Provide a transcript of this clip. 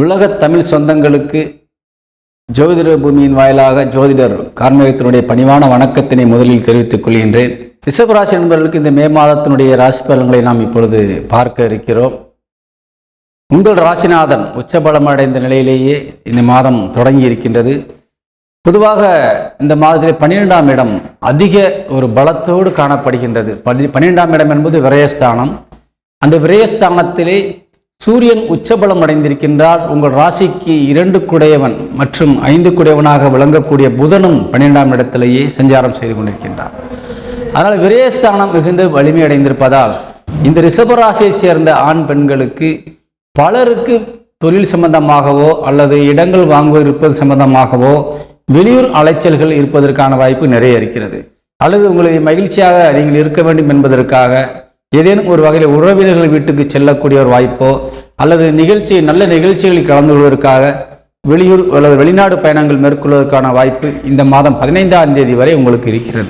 உலகத் தமிழ் சொந்தங்களுக்கு ஜோதிட பூமியின் வாயிலாக ஜோதிடர் கார்மேகத்தினுடைய பணிவான வணக்கத்தினை முதலில் தெரிவித்துக் கொள்கின்றேன். ரிஷபராசி நண்பர்களுக்கு இந்த மே மாதத்தினுடைய ராசி பலன்களை நாம் இப்பொழுது பார்க்க இருக்கிறோம். உங்கள் ராசிநாதன் உச்சபலம் அடைந்த நிலையிலேயே இந்த மாதம் தொடங்கி இருக்கின்றது. பொதுவாக இந்த மாதத்திலே பன்னிரெண்டாம் இடம் அதிக ஒரு பலத்தோடு காணப்படுகின்றது. பதி பன்னிரெண்டாம் இடம் என்பது விரயஸ்தானம். அந்த விரயஸ்தானத்திலே சூரியன் உச்சபலம் அடைந்திருக்கின்றார். உங்கள் ராசிக்கு இரண்டு குடையவன் மற்றும் ஐந்து குடையவனாக விளங்கக்கூடிய புதனும் பன்னிரெண்டாம் இடத்திலேயே சஞ்சாரம் செய்து கொண்டிருக்கின்றார். அதனால் விரயஸ்தானம் மிகுந்த வலிமை அடைந்திருப்பதால் இந்த ரிஷபராசியைச் சேர்ந்த ஆண் பெண்களுக்கு பலருக்கு தொழில் சம்பந்தமாகவோ அல்லது இடங்கள் வாங்குவது இருப்பது சம்பந்தமாகவோ வெளியூர் அலைச்சல்கள் இருப்பதற்கான வாய்ப்பு நிறைய இருக்கிறது. அல்லது உங்களை மகிழ்ச்சியாக நீங்கள் இருக்க வேண்டும் என்பதற்காக ஏதேனும் ஒரு வகையில் உறவினர்கள் வீட்டுக்கு செல்லக்கூடிய ஒரு வாய்ப்போ அல்லது நிகழ்ச்சி நல்ல நிகழ்ச்சிகளில் கலந்து கொள்வதற்காக வெளியூர் அல்லது வெளிநாடு பயணங்கள் மேற்கொள்வதற்கான வாய்ப்பு இந்த மாதம் பதினைந்தாம் தேதி வரை உங்களுக்கு இருக்கிறது.